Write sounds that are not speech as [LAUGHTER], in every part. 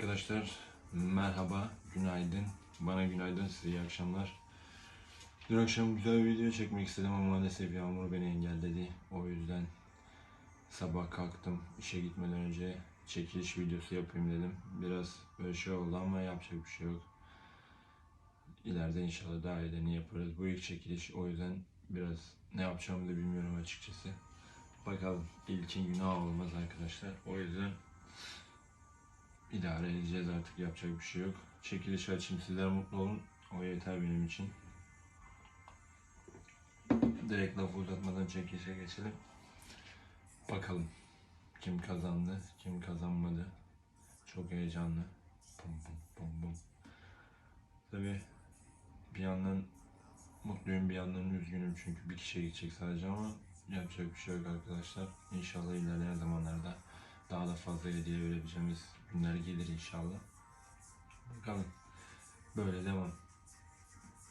Arkadaşlar merhaba, günaydın. Bana günaydın, size iyi akşamlar. Dün akşam güzel bir video çekmek istedim ama maalesef yağmur beni engelledi. O yüzden sabah kalktım, işe gitmeden önce çekiliş videosu yapayım dedim. Biraz böyle şey oldu ama yapacak bir şey yok. İleride inşallah daha iyilini yaparız. Bu ilk çekiliş o yüzden biraz ne yapacağımı da bilmiyorum açıkçası. Bakalım ilkin günah olmaz arkadaşlar. O yüzden idare edeceğiz artık yapacak bir şey yok. Çekiliş açayım sizler mutlu olun. O yeter benim için. Direkt lafı uzatmadan çekilişe geçelim. Bakalım kim kazandı, kim kazanmadı. Çok heyecanlı. Bum bum bum bum. Tabii bir yandan mutluyum bir yandan üzgünüm çünkü bir kişiye gidecek sadece ama yapacak bir şey yok arkadaşlar. İnşallah ilerleyen zamanlarda daha da fazla hediye verebileceğimiz günler gelir inşallah. Bakalım. Böyle devam.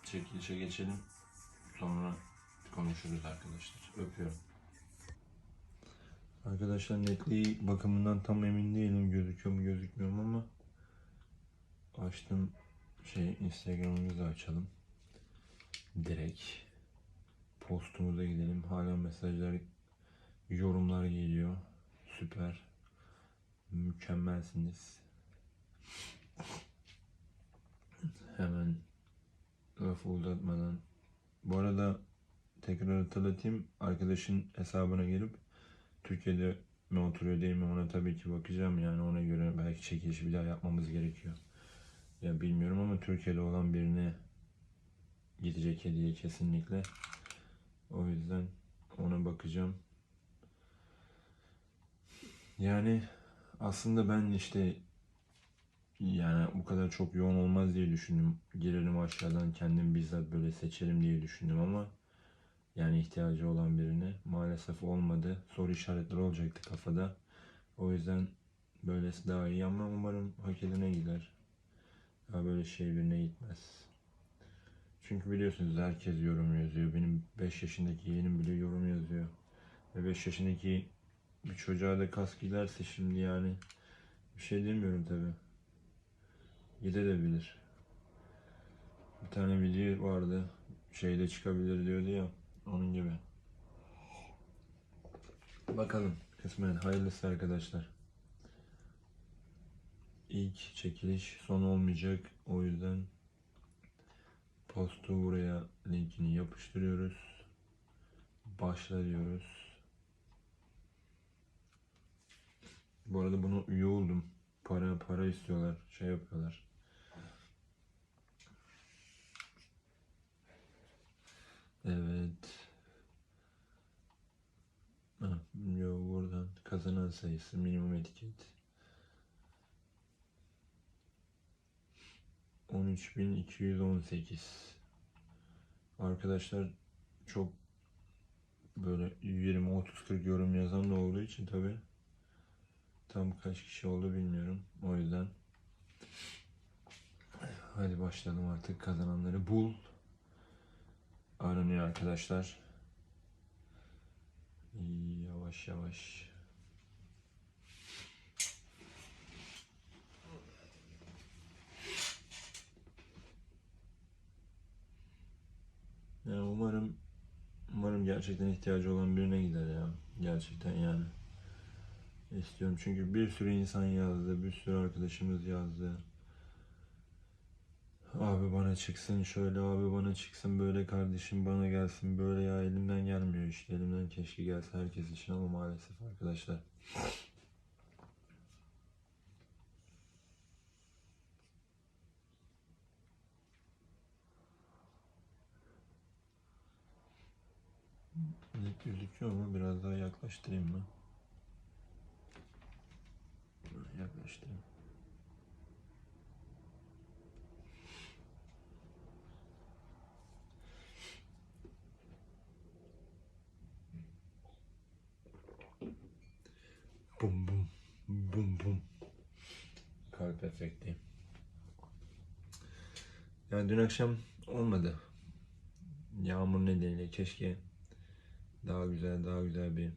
Çekilişe geçelim. Sonra konuşuruz arkadaşlar. Öpüyorum. Arkadaşlar netliği bakımından tam emin değilim. Gözüküyor mu gözükmüyor mu ama açtım şey Instagram'ımızı açalım. Direkt postumuza gidelim. Hala mesajlar, yorumlar geliyor. Süper. Mükemmelsiniz. Hemen lafı uzatmadan. Bu arada tekrar hatırlatayım. Arkadaşın hesabına girip Türkiye'de mi oturuyor değil mi ona tabii ki bakacağım. Yani ona göre belki çekiliş bir daha yapmamız gerekiyor. Ya bilmiyorum ama Türkiye'de olan birine gidecek hediye kesinlikle. O yüzden ona bakacağım. Yani aslında ben işte yani bu kadar çok yoğun olmaz diye düşündüm. Girerim aşağıdan kendim bizzat böyle seçerim diye düşündüm ama yani ihtiyacı olan birine maalesef olmadı. Soru işaretleri olacaktı kafada. O yüzden böylesi daha iyi ama umarım hak edene gider. Ya böyle şey birine gitmez. Çünkü biliyorsunuz herkes yorum yazıyor. Benim 5 yaşındaki yeğenim bile yorum yazıyor. Ve 5 yaşındaki bir çocuğa da kask giderse şimdi yani bir şey demiyorum tabi. Gidebilir. Bir tane video vardı. Şeyde çıkabilir diyordu ya. Onun gibi. Bakalım. Kısmen hayırlısı arkadaşlar. İlk çekiliş son olmayacak. O yüzden postu buraya linkini yapıştırıyoruz. Başla diyoruz. Bu arada bunu üye oldum. Para para istiyorlar. Şey yapıyorlar. Evet. Ha, yo, buradan kazanan sayısı minimum etiket. 13218. Arkadaşlar çok böyle 20 30 40 yorum yazan da olduğu için tabi tam kaç kişi oldu bilmiyorum. O yüzden hadi başlayalım artık kazananları bul. Aranıyor arkadaşlar. Yavaş yavaş. Yani umarım umarım gerçekten ihtiyacı olan birine gider ya. Gerçekten yani. İstiyorum çünkü bir sürü insan yazdı, bir sürü arkadaşımız yazdı. Abi bana çıksın şöyle, abi bana çıksın böyle kardeşim bana gelsin böyle ya elimden gelmiyor işte elimden keşke gelse herkes için ama maalesef arkadaşlar. Net gözüküyor mu? Biraz daha yaklaştırayım mı? Yaklaştırayım. Bum bum bum bum. Kalp efekti. Yani dün akşam olmadı. Yağmur nedeniyle keşke daha güzel daha güzel bir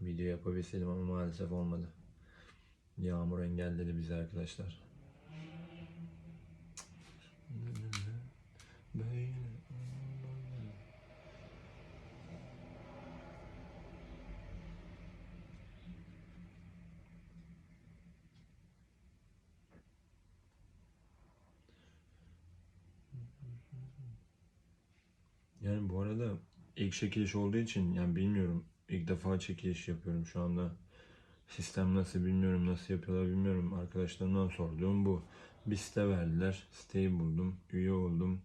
video yapabilseydim ama maalesef olmadı. Yağmur engelledi bizi arkadaşlar. Yani bu arada ilk çekiliş olduğu için yani bilmiyorum. İlk defa çekiliş yapıyorum şu anda. Sistem nasıl bilmiyorum, nasıl yapıyorlar bilmiyorum. Arkadaşlarımdan sorduğum bu. Bir site verdiler. Siteyi buldum, üye oldum.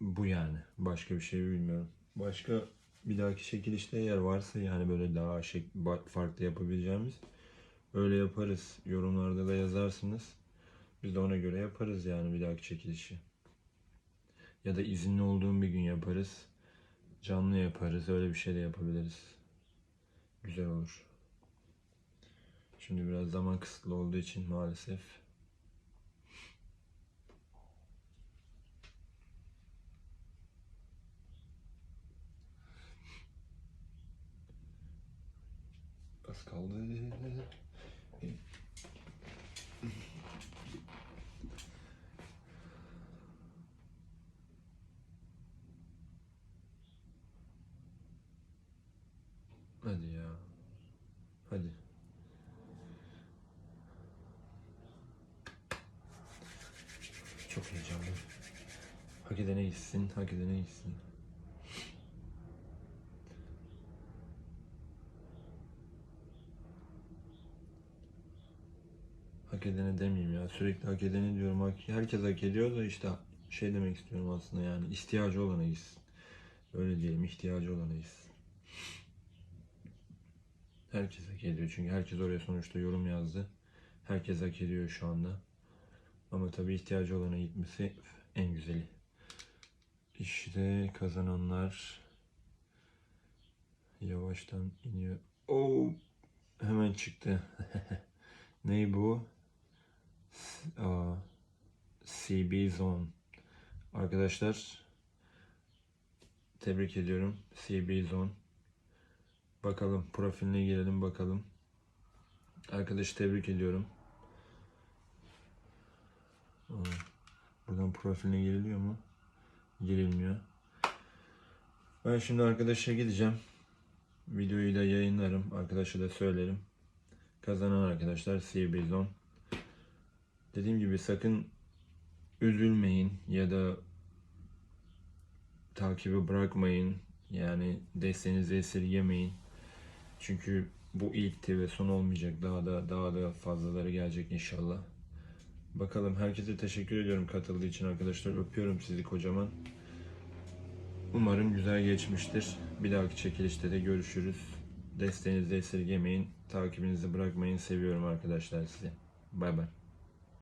Bu yani. Başka bir şey bilmiyorum. Başka bir dahaki çekilişte eğer varsa yani böyle daha şek farklı yapabileceğimiz öyle yaparız. Yorumlarda da yazarsınız. Biz de ona göre yaparız yani bir dahaki çekilişi. Ya da izinli olduğum bir gün yaparız. Canlı yaparız. Öyle bir şey de yapabiliriz. Güzel olur. Şimdi biraz zaman kısıtlı olduğu için maalesef. Az kaldı. Hadi ya. Hadi. Çok heyecanlı. Hak edene gitsin, hak edene gitsin. Hak edene demeyeyim ya. Sürekli hak edene diyorum. Herkes hak ediyor da işte şey demek istiyorum aslında yani. ihtiyacı olana gitsin. Öyle diyelim, ihtiyacı olana gitsin. Herkes hak ediyor çünkü herkes oraya sonuçta yorum yazdı. Herkes hak ediyor şu anda. Ama tabii ihtiyacı olana gitmesi en güzeli. İşte kazananlar yavaştan iniyor. Oo, hemen çıktı. [LAUGHS] Ney bu? CB Zone. Arkadaşlar tebrik ediyorum. CB Zone. Bakalım profiline girelim bakalım. Arkadaşı tebrik ediyorum. Buradan profiline giriliyor mu? Girilmiyor. Ben şimdi arkadaşa gideceğim. Videoyu da yayınlarım. Arkadaşa da söylerim. Kazanan arkadaşlar CB Zone. Dediğim gibi sakın üzülmeyin ya da takibi bırakmayın. Yani desteğinizi esirgemeyin. Çünkü bu ilkti ve son olmayacak. Daha da daha da fazlaları gelecek inşallah. Bakalım herkese teşekkür ediyorum katıldığı için arkadaşlar. Öpüyorum sizi kocaman. Umarım güzel geçmiştir. Bir dahaki çekilişte de görüşürüz. Desteğinizi esirgemeyin. Takibinizi bırakmayın. Seviyorum arkadaşlar sizi. Bay bay.